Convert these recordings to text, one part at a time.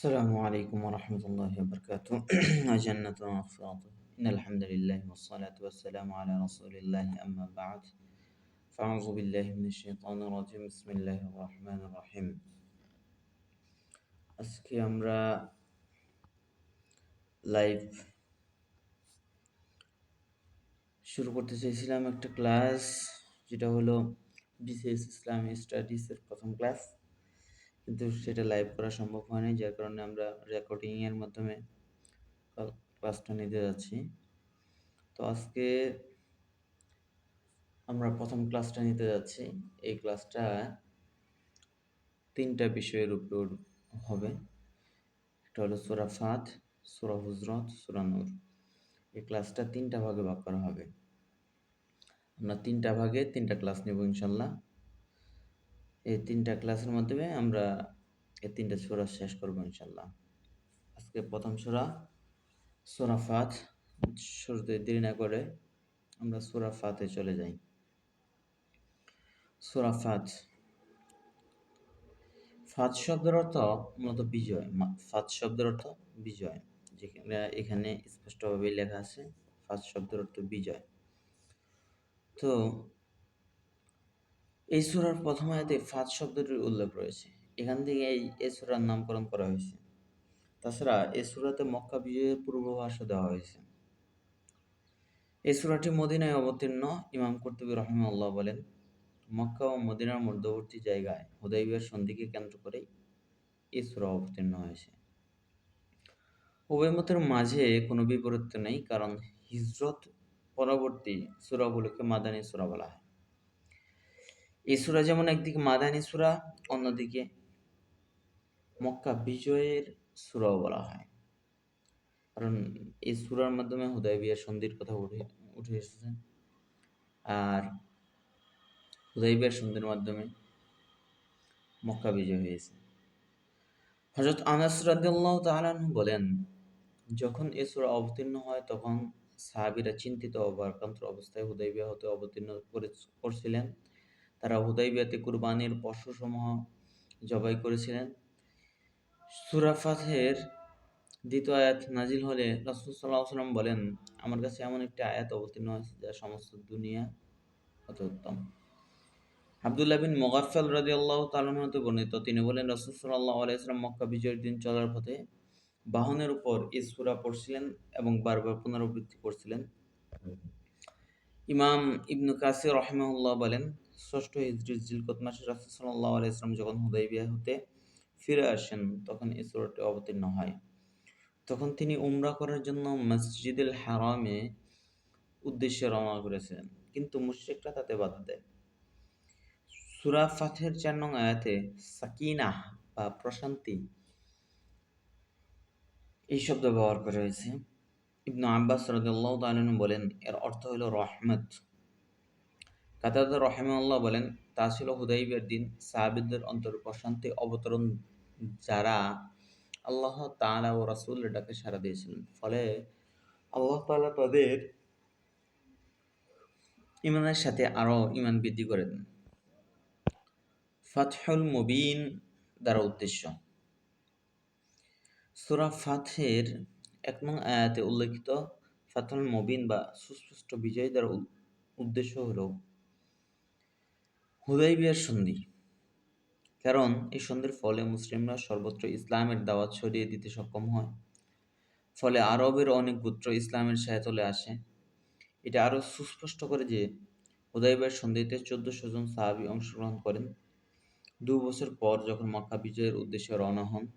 السلام عليكم ورحمة الله وبركاته جنة ومغفرة إن الحمد لله والصلاة والسلام على رسول الله أما بعد فأعوذ بالله من الشيطان الرجيم بسم الله الرحمن الرحيم আজকে আমরা লাইভ শুরু করতে চাইছিলাম একটা ক্লাস যেটা হলো বিসিএস ইসলামী স্টাডিজের প্রথম ক্লাস কিন্তু সেটা লাইভ করা সম্ভব হয়নি, যার কারণে আমরা রেকর্ডিংয়ের মাধ্যমে ক্লাসটা নিতে যাচ্ছি। তো আজকে আমরা প্রথম ক্লাসটা নিতে যাচ্ছি। এই ক্লাসটা তিনটা বিষয়ের উপর হবে। একটা হলো সুরা ফাত, সুরা হুজরত, সুরা নূর। এই ক্লাসটা তিনটা ভাগে ভাগ করা হবে। আমরা তিনটা ভাগে তিনটা ক্লাস নেব ইনশাল্লাহ। এই তিনটা ক্লাসের মাধ্যমে আমরা এই তিনটা সুরা শেষ করব ইনশাল্লাহ আজকে প্রথম সুরা সুরা ফাত। শুরুতে দেরি না করে আমরা সুরা ফাতে চলে যাই। সুরা ফাত। ফাত শব্দের অর্থ মূলত বিজয়। ফাত শব্দের অর্থ বিজয়। যেখানে, এখানে স্পষ্টভাবে লেখা আছে, ফাত শব্দের অর্থ বিজয়। তো এই সুরার প্রথম আয়াতে ফাত শব্দটির উল্লেখ রয়েছে। এখান থেকে এই এই সুরার নামকরণ করা হয়েছে। তাছাড়া এই সুরাতে মক্কা বিজয়ের পূর্বাভাসও দেওয়া হয়েছে। এই সুরাটি মদিনায় অবতীর্ণ ইমাম কর্তুবী রহমাল্লাহ বলেন, মক্কা ও মদিনার মধ্যবর্তী জায়গায় হুদাইবিয়ার সন্ধিকে কেন্দ্র করেই এই সুরা অবতীর্ণ হয়েছে। উভয় মতের মাঝে কোনো বিপরীত নেই, কারণ হিজরত পরবর্তী সুরাগুলোকে মাদানী সুরা বলা হয়। এই সুরা যেমন একদিকে মাদানী সুরা, অন্যদিকে মক্কা বিজয়ের সুরাও বলা হয়। কারণ এই সুরার মাধ্যমে হুদয় হুদাইবিয়ার সন্ধির কথা উঠে উঠে এসেছে। আর হুদয় বিয়ার সন্ধির মাধ্যমে মক্কা বিজয় হয়েছে। হজরত আনাস রাদিয়াল্লাহু তাআলা বলেন, যখন এ সূরা অবতীর্ণ হয়, তখন সাহাবিরা চিন্তিত ও ভারাক্রান্ত অবস্থায় হুদাইবিয়া হতে অবতীর্ণ করছিলেন। তারা হুদাইবিয়াতে কুরবানির পশুসমূহ জবাই করেছিলেন। সূরা ফাতহের দ্বিতীয় আয়াত নাজিল হলে রাসূল আলাইহি সাল্লাম বলেন, আমার কাছে এমন একটি আয়াত অবতীর্ণ হয়েছে যা সমস্ত দুনিয়া অত উত্তম। আবদুল্লাহ বিন মোগাফেল রাজি আল্লাহ তালনতে বর্ণিত, তিনি বলেন, রসুল সাল্লাহ আলাইসলাম মক্কা বিজয়ের দিন চলার পথে বাহনের উপর ইসুরা পড়ছিলেন এবং বারবার পুনরাবৃত্তি করছিলেন ইমাম ইবনু কাসির রহমাউল্লাহ বলেন ষষ্ঠ হিজরি জিলকত মাসে রাসুল সাল্লাহ আলাইসলাম যখন হুদাইবিয়া হতে ফিরে আসেন, তখন ইসুরাটি অবতীর্ণ হয়। তখন তিনি উমরা করার জন্য মসজিদুল হারামে উদ্দেশ্যে রওনা করেছিলেন। কিন্তু মুশ্রিকরা তাতে বাধা দেয়। সুরা ফাথের চার নং আয়াতে সাকিনাহ বা প্রশান্তি এই শব্দ ব্যবহার করা হয়েছে। ইবনু আব্বাস রাদিয়াল্লাহু তাআলা বলেন, এর অর্থ হলো রহমত। কাতাদা রহমাল্লাহ বলেন, তা ছিল হুদাইবের দিন। সাহাবিদের অন্তর প্রশান্তি অবতরণ যারা আল্লাহ তাআলা ও রাসূলের ডাকে সাড়া দিয়েছিলেন। ফলে আল্লাহ তাআলা তাদের ইমানের সাথে আরও ইমান বৃদ্ধি করে দেন। ফাতহুল মুবিন দ্বারা উদ্দেশ্য। সুরা ফাথের এক নং আয়াতে উল্লেখিত ফাতহুল মুবিন বা সুস্পষ্ট বিজয় দ্বারা উদ্দেশ্য হল হুদাইবিয়ার সন্ধি। কারণ এই সন্ধির ফলে মুসলিমরা সর্বত্র ইসলামের দাওয়াত ছড়িয়ে দিতে সক্ষম হয়। ফলে আরবের অনেক গোত্র ইসলামের সায়াতলে আসে। এটা আরও সুস্পষ্ট করে যে হুদাইবিয়ার সন্ধিতে চোদ্দশো জন সাহাবি অংশগ্রহণ করেন। দু বছর পর যখন মক্কা বিজয়ের উদ্দেশ্যে রওনা হন,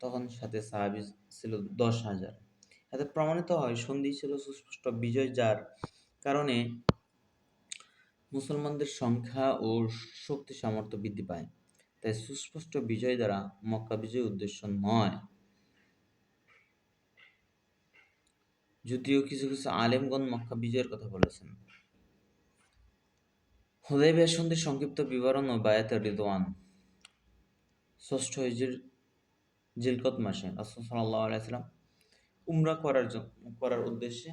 তখন সাথে সাহাবি ছিল দশ হাজার। এতে প্রমাণিত হয়, সন্ধি ছিল সুস্পষ্ট বিজয় যার কারণে মুসলমানদের সংখ্যা ও শক্তি সামর্থ্য বৃদ্ধি পায়। তাই সুস্পষ্ট বিজয় দ্বারা মক্কা বিজয় উদ্দেশ্য নয়। যদিও কিছু কিছু আলেমগণ মক্কা বিজয়ের কথা বলেছেন। হুদাইবিয়া সন্ধির সংক্ষিপ্ত বিবরণ ও বায়াতের রিদওয়ান। ষষ্ঠ হিজির জিলকত মাসে রাসুল সাল্লাহ আলাইসাল্লাম উমরা করার করার উদ্দেশ্যে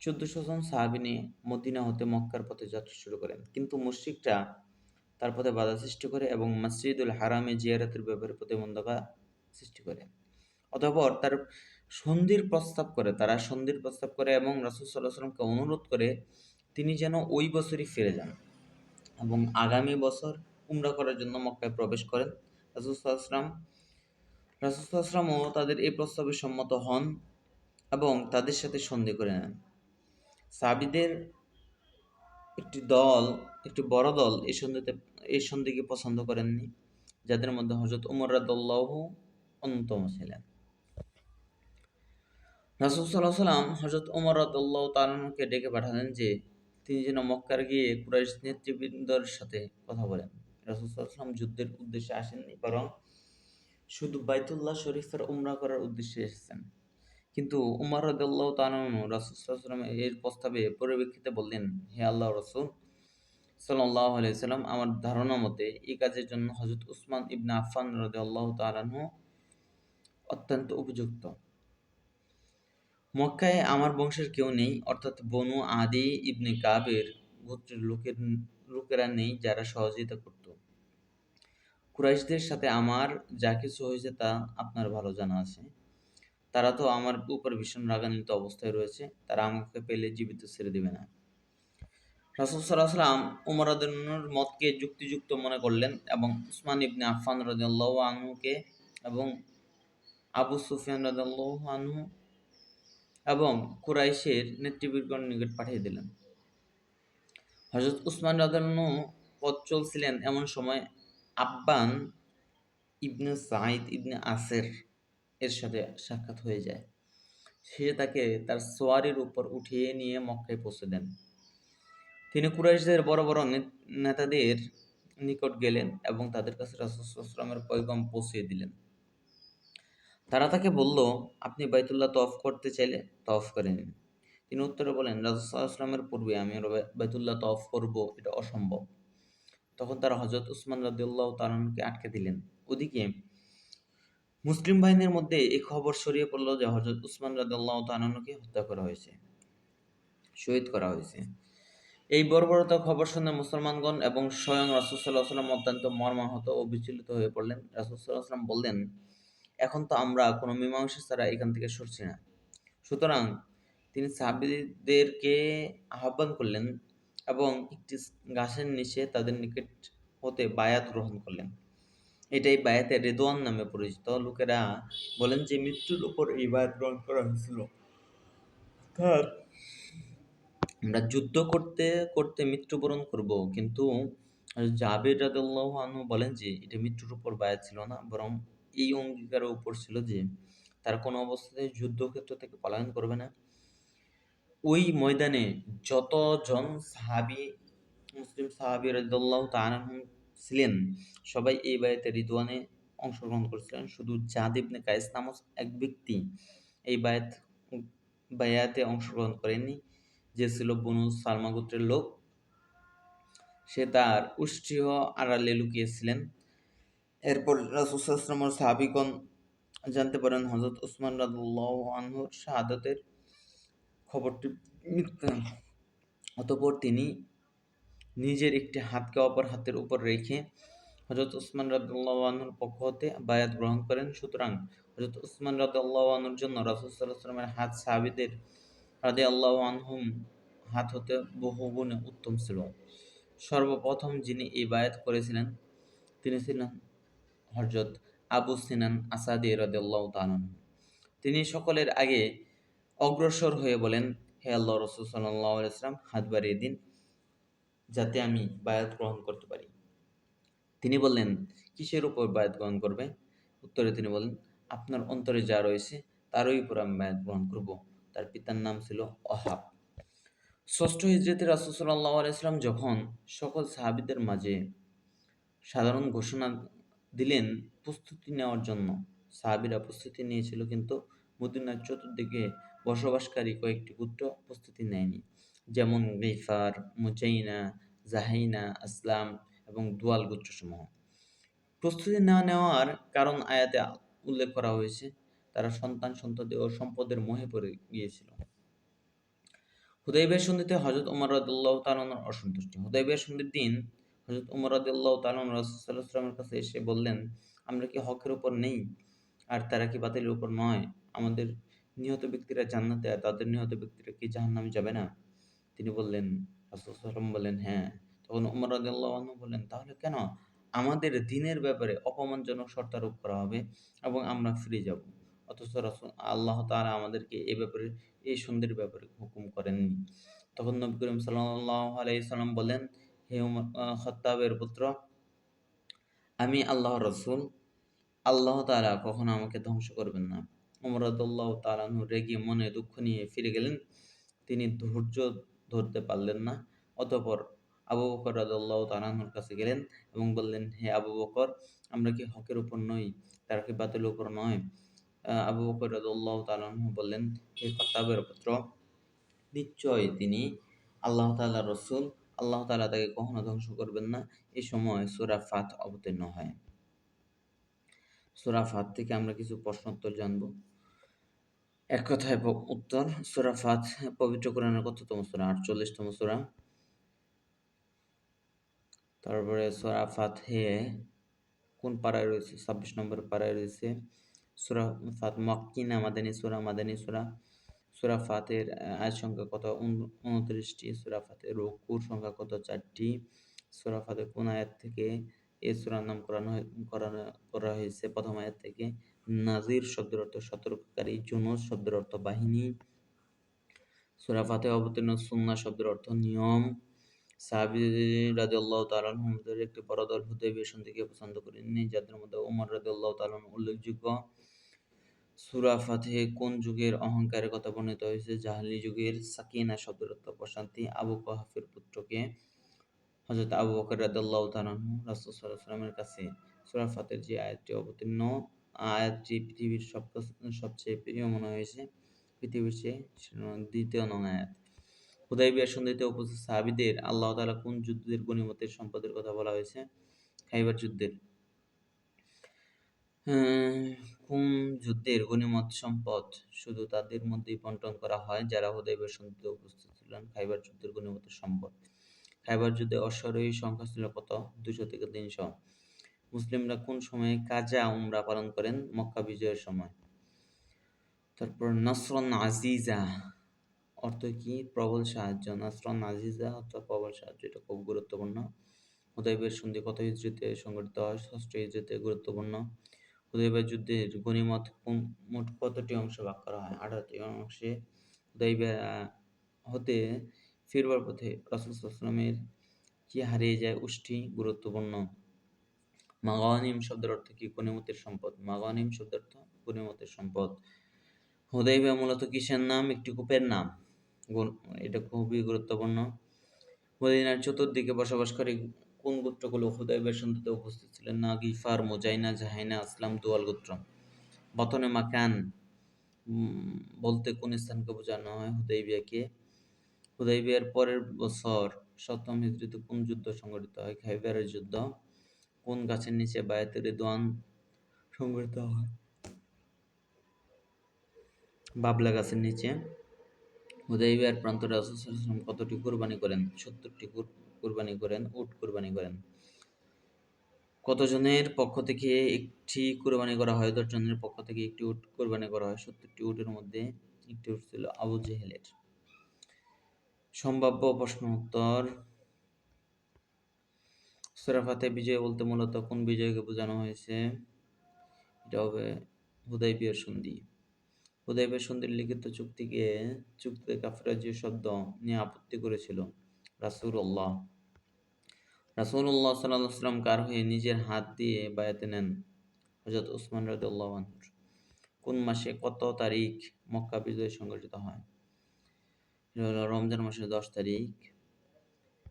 চোদ্দশো জন সাহাবি নিয়ে মদিনা হতে মক্কার পথে যাত্রা শুরু করেন। কিন্তু মুশ্রিকরা তার পথে বাধা সৃষ্টি করে এবং মসজিদুল হারামে জিয়ারতের ব্যাপারে প্রতিবন্ধকতা সৃষ্টি করে। অতঃপর তার সন্ধির প্রস্তাব করে, তারা সন্ধির প্রস্তাব করে এবং রাসুল সাল্লাহ অনুরোধ করে তিনি যেন ওই বছরই ফিরে যান এবং আগামী বছর উমরা করার জন্য মক্কায় প্রবেশ করেন। রাসুল সাল্লাম রাসুল সাল্লামও তাদের এই প্রস্তাবে সম্মত হন এবং তাদের সাথে সন্ধি করে নেন। সাবিদের একটি দল, একটি বড় দল এই সন্ধিতে এই সন্ধিকে পছন্দ করেননি, যাদের মধ্যে হজরত উমর রাদুল্লাহ অন্যতম ছিলেন। রাসুল সাল্লাহ সাল্লাম হজরত উমর রাদুল্লাহ তালকে ডেকে পাঠালেন যে, তিনি যেন মক্কার গিয়ে কুরাইশ নেতৃবৃন্দর সাথে কথা বলেন। রাসুল সাল্লাম যুদ্ধের উদ্দেশ্যে আসেননি, বরং শুধু বাইতুল্লাহ শরীফের উমরা করার উদ্দেশ্যে এসেছেন। কিন্তু উমর রদুল্লাহ তালু রাসুলাম এর প্রস্তাবে পরিপ্রেক্ষিতে বললেন, হে আল্লাহ রসুল সাল্লাহ আলাইসাল্লাম আমার ধারণা মতে এই কাজের জন্য হজরত উসমান ইবনে আফান রদুল্লাহ তালাহু অত্যন্ত উপযুক্ত। মক্কায় আমার বংশের কেউ নেই, অর্থাৎ বনু আদি ইবনে কাবের গোত্রের লোকের, লোকেরা নেই যারা সহযোগিতা করত। কুরাইশদের সাথে আমার যা কিছু হয়েছে তা আপনার ভালো জানা আছে। তারা তো আমার উপর ভীষণ রাগান্বিত অবস্থায় রয়েছে। তারা আমাকে পেলে জীবিত ছেড়ে দেবে না। রাসুল সাল্লাম উমর মতকে যুক্তিযুক্ত মনে করলেন এবং উসমান ইবনে আফান রদাল্লাহ আনহুকে এবং আবু সুফিয়ান রদাল্লাহ আনহু এবং কুরাইশের নেতৃবৃগণ নিকট পাঠিয়ে দিলেন। হজরত উসমান রাদাল্লাহ পথ চলছিলেন এমন সময় আব্বান ইবনে সাইদ ইবনে আসের এর সাথে সাক্ষাৎ হয়ে যায়। সে তাকে তার সোয়ারির উপর উঠিয়ে নিয়ে মক্কায় পৌঁছে দেন। তিনি কুরাইশদের বড় বড় নেতাদের নিকট গেলেন এবং তাদের কাছে রাসুলামের পয়গম পৌঁছিয়ে দিলেন। তারা তাকে বলল, আপনি বাইতুল্লাহ তফ করতে চাইলে তফ করে নিন। তিনি উত্তরে বলেন রাজুসাল্লামের পূর্বে আমি বাইতুল্লাহ তফ করব, এটা অসম্ভব। তখন তারা হজরত উসমান রাদিউল্লাহ তালকে আটকে দিলেন। ওদিকে মুসলিম বাহিনীর মধ্যে এই খবর ছড়িয়ে পড়ল যে হজরত উসমান রাদিউল্লাহ তালকে হত্যা করা হয়েছে, শহীদ করা হয়েছে। এই বর্বরতার খবর শুনে মুসলমানগণ এবং স্বয়ং রাসুসাল্লাহ সাল্লাম অত্যন্ত মর্মাহত ও বিচলিত হয়ে পড়লেন। রাসুসাল্লাহ সাল্লাম বললেন, এখন তো আমরা কোনো মীমাংসা ছাড়া এখান থেকে সরছি না। সুতরাং তিনি সাহাবিদেরকে আহ্বান করলেন এবং একটি গাছের নিচে তাদের নিকট হতে বায়াত গ্রহণ করলেন। এটাই বায়াতের রেদোয়ান নামে পরিচিত। লোকেরা বলেন যে, মৃত্যুর উপর এই বায়াত গ্রহণ করা হয়েছিল। অর্থাৎ আমরা যুদ্ধ করতে করতে মৃত্যুবরণ করব। কিন্তু জাবের রাদুল্লাহ আনু বলেন যে, এটা মৃত্যুর উপর বায়াত ছিল না, বরং এই অঙ্গীকারের উপর ছিল যে, তার কোনো অবস্থাতে যুদ্ধক্ষেত্র থেকে পলায়ন করবে না। ওই ময়দানে যতজন সাহাবি, মুসলিম সাহাবি রাদিয়াল্লাহু তাআলা ছিলেন। সবাই এই বায়াতে রিদওয়ানে অংশগ্রহণ করেছিলেন। শুধু জাদ ইবনে কায়েস নামক এক ব্যক্তি এই বায়াত, বায়াতে অংশগ্রহণ করেনি যে ছিল বনু সালমা গোত্রের লোক। সে তার উষ্ঠীয় আড়ালে লুকিয়েছিলেন। এরপর রাসুসাল্লামের সাহাবিগণ জানতে পারেন হজরত উসমান রাদুল্লাহ আনহুর শাহাদতের খবরটি অতপর তিনি নিজের একটি হাতকে অপর হাতের উপর রেখে হজরত উসমান রাদুল্লাহর পক্ষ হতে বায়াত গ্রহণ করেন। সুতরাং হজরত উসমান রাদুল্লাহর জন্য রাসুসাল্লাহ সাল্লামের হাত সাহাবিদের রাদে আল্লাহ আনহুম হাত হতে বহু গুণে উত্তম ছিল। সর্বপ্রথম যিনি এই বায়াত করেছিলেন, তিনি ছিলেন হজরত আবু সিনান আসাদি রদাল্লাহ তালন তিনি সকলের আগে অগ্রসর হয়ে বলেন, হে আল্লাহ রসুল সাল্লাহ ইসলাম হাত বাড়িয়ে দিন। যাতে আমি বায়াত গ্রহণ করতে পারি। তিনি বললেন, কিসের উপর বায়াত গ্রহণ করবে? উত্তরে তিনি বলেন আপনার অন্তরে যা রয়েছে, তারই উপর আমি বায়াত গ্রহণ করব। তার পিতার নাম ছিল অহাব। ষষ্ঠ হিজরতে রাসুসাল্লাহ আলাইসলাম যখন সকল সাহাবিদের মাঝে সাধারণ ঘোষণা দিলেন প্রস্তুতি নেওয়ার জন্য, সাহাবিরা প্রস্তুতি নিয়েছিল, কিন্তু মদিনার চতুর্দিকে বসবাসকারী কয়েকটি গোত্র প্রস্তুতি নেয়নি। যেমন গেফার মুজাইনা, জাহাইনা, আসলাম এবং দুয়াল গোত্রসমূহ। প্রস্তুতি না নেওয়ার কারণ আয়াতে উল্লেখ করা হয়েছে, তারা সন্তান সন্ততি ও সম্পদের মোহে পড়ে গিয়েছিল। হুদাইবের সন্ধিতে হজরত উমর রদুল্লাহ তালনের অসন্তুষ্টি। হুদাইবের সন্ধির দিন হজরত উমর রদুল্লাহ তালন রাসুসাল্লামের কাছে এসে বললেন, আমরা কি হকের উপর নেই? আর তারা কি বাতিলের উপর নয়? আমাদের নিহত ব্যক্তিরা জান্নাতে, আর তাদের নিহত ব্যক্তিরা কি জাহান্নামে যাবে না? তিনি বললেন রাসূলুল্লাহ বললেন হ্যাঁ। তখন উমর রাদিয়াল্লাহু আনহু বললেন, তাহলে কেন আমাদের দিনের ব্যাপারে অপমানজনক শর্ত আরোপ করা হবে এবং আমরা ফিরে যাব? অথচ রাসূল, আল্লাহ তারা আমাদেরকে এই ব্যাপারে এই সন্ধির ব্যাপারে হুকুম করেননি। তখন নবী করিম সাল্লাল্লাহু আলাইহি সাল্লাম বলেন হে উমর খত্তাবের পুত্র, আমি আল্লাহর রসুল। আল্লাহ তারা কখনো আমাকে ধ্বংস করবেন না। উমর রাদিয়াল্লাহু তাআলা রেগে মনে দুঃখ নিয়ে ফিরে গেলেন। তিনি ধৈর্য ধরতে পারলেন না। অতপর আবু বকর রাদিয়াল্লাহু তাআলার কাছে গেলেন এবং বললেন, হে আবু বকর, আমরা কি হকের উপর নই? তারা কি বাতিলের উপর নয়? আবু বকর রাদিয়াল্লাহু তাআলা বললেন, হে খাত্তাবের পুত্র, নিশ্চয় তিনি আল্লাহ তাআলার রসুল। আল্লাহ তালা তাকে কখনো ধ্বংস করবেন না। এই সময় সূরা ফাত অবতীর্ণ হয়। সূরা ফাত থেকে আমরা কিছু প্রশ্ন উত্তর জানব। এক কথায় উত্তর, সূরা ফাত, পবিত্র কোরআনের কততম সূরা? আটচল্লিশতম সূরা। তারপরে সোরা ফাতহে কোন পাড়ায় রয়েছে? ছাব্বিশ নম্বর পাড়ায় রয়েছে। সুরা ফাত মক্কিনা মাদানী সুরা মাদানী সুরা। সুরা ফাতের আয় সংখ্যা কত? উনত্রিশটি। সুরা ফাতের রকুর সংখ্যা কত? চারটি। সুরা ফাতে কোন আয়াত থেকে এই সুরার নাম করানো করানো, করা হয়েছে প্রথম আয়াত থেকে? নাজির শব্দের অর্থ সতর্ককারী জুনুস শব্দের অর্থ বাহিনী সুরাফাতে অবতীর্ণ সুন্না শব্দের অর্থ নিয়ম। সাহাবি রাদিয়াল্লাহু তাআলা আনহুদের একটি বড় দল হুদাইবিয়া সন্ধিকে পছন্দ করেননি, যাদের মধ্যে উমর রাদিয়াল্লাহু তাআলা উল্লেখযোগ্য। সূরা ফাতিহে কোন যুগের অহংকারের কথা বর্ণিত হয়েছে? জাহালি যুগের সাকিনা শব্দের অর্থ প্রশান্তি। আবু কাহাফের পুত্রকে হযরত আবু বকর রাদিয়াল্লাহু তাআলা রাসূল সাল্লাল্লাহু আলাইহি কাছে সূরা ফাতিহার যে আয়াতটি অবতীর্ণ আয়াতটি পৃথিবীর সবচেয়ে প্রিয় মনে হয়েছে, পৃথিবীর চেয়ে দ্বিতীয় নং আয়াত। হুদাইবিয়া সন্ধিতে উপস্থিত সাহাবিদের আল্লাহ তাআলা কোন যুদ্ধের গনিমতের সম্পদের কথা বলা হয়েছে? খাইবার যুদ্ধের। কোন যুদ্ধের গনিমত সম্পদ শুধু তাদের মধ্যেই বন্টন করা হয় যারা হুদাইবিয়া সন্ধিতে উপস্থিত ছিলেন? খাইবার যুদ্ধের গনিমতের সম্পদ। খাইবার যুদ্ধে অশ্বারোহী সংখ্যা ছিল কত? দুশো থেকে তিনশো। মুসলিমরা কোন সময়ে কাজা উমরা পালন করেন? মক্কা বিজয়ের সময়। তারপর নসরন আজিজা। অর্থ কি? প্রবল সাহায্য। নাসরান আজিজা অর্থাৎ প্রবল সাহায্য। এটা খুব গুরুত্বপূর্ণ। হুদাইবের সন্ধি কত হিজড়িতে সংগঠিত হয়? ষষ্ঠ হিজড়িতে গুরুত্বপূর্ণ। হুদাইবের যুদ্ধের গণিমত মোট কতটি অংশ ভাগ করা হয়? আঠারোটি অংশে হুদাইবিয়া হতে ফিরবার পথে রাসুলামের কি হারিয়ে যায়? উষ্টি গুরুত্বপূর্ণ। মাগানিম শব্দের অর্থ কি? গণিমতের সম্পদ। মাগানিম শব্দের অর্থ গণিমতের সম্পদ। হুদাইবিয়া মূলত কিসের নাম? একটি কূপের নাম। এটা খুবই গুরুত্বপূর্ণ। মদিনার চতুর্দিকে বসবাসকারী কোন গোত্রগুলো হুদাইবের সন্ধিতে উপস্থিত ছিলেন? না গিফার মোজাইনা, জাহাইনা, আসলাম, দুয়াল গোত্র। বতনে মাকান বলতে কোন স্থানকে বোঝানো হয়? হুদাইবিয়াকে। হুদাইবিয়ার পরের বছর সপ্তম হিজড়িতে কোন যুদ্ধ সংঘটিত হয়? খাইবারের যুদ্ধ। কোন গাছের নিচে বায়াতের দোয়ান সংঘটিত হয়? বাবলা গাছের নিচে। হুদাইবিয়ার প্রান্ত রাসূল কতটি কুরবানি করেন? সত্তরটি কুরবানি করেন, উট কোরবানি করেন। কতজনের পক্ষ থেকে একটি কোরবানি করা হয়? দশজনের পক্ষ থেকে একটি উট কোরবানি করা হয়। সত্তরটি উটের মধ্যে একটি উট ছিল আবু জেহেলের। সম্ভাব্য প্রশ্ন উত্তর সুরাফাতে বিজয় বলতে মূলত কোন বিজয়কে বোঝানো হয়েছে? এটা হবে হুদাইবিয়ার সন্ধি। হুদাইবের সন্ধির লিখিত চুক্তিকে, চুক্তিতে কাফেরা যে শব্দ নিয়ে আপত্তি করেছিল রাসুল্লাহ রাসুল্লাহ সাল্লাহ সাল্লাম কার হয়ে নিজের হাত দিয়ে বায়াতে নেন? হজরত উসমান রাদুল্লাহ কোন মাসে কত তারিখ মক্কা বিজয় সংগঠিত হয়? রমজান মাসের দশ তারিখ।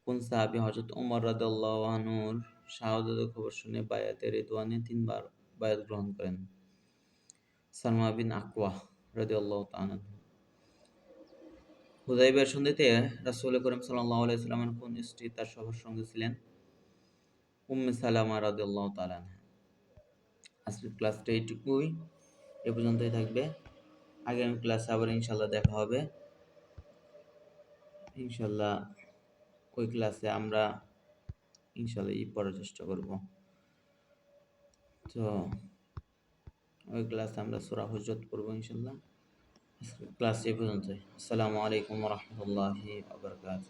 কোন সাহাবি হজরত উমর রাদুল্লাহনুর শাহাদতের খবর শুনে বায়াতের রেদওয়ানে তিনবার বায়াত গ্রহণ করেন। সালমা বিন আকওয়াহ রাদিয়াল্লাহু তাআলা হুদাইবিয়ার সন্ধিতে রাসূল করিম সাল্লাল্লাহু আলাইহি সাল্লামের কোন স্ত্রী তার সবার সঙ্গে ছিলেন? উম্মে সালামা রাদিয়াল্লাহু তাআলা আজকের ক্লাসটা এইটুকুই। এ পর্যন্তই থাকবে। আগামী ক্লাসে আবার ইনশাল্লাহ দেখা হবে। ইনশাল্লাহ ওই ক্লাসে আমরা ইনশাল্লাহ ই পড়ার চেষ্টা করব। তো ওই ক্লাসে আমরা সোরা হজরত পড়ব ইনশাল্লাহ। ক্লাস এ পর্যন্ত আসসালামু আলাইকুম রহমতুল্লাহি আবরকাত